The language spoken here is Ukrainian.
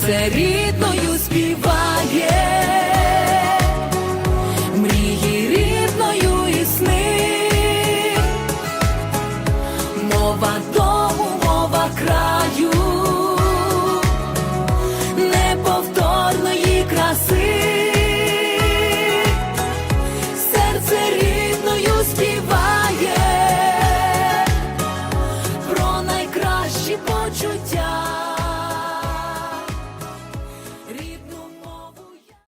Серце рідною співає, мрії рідною і сни, мова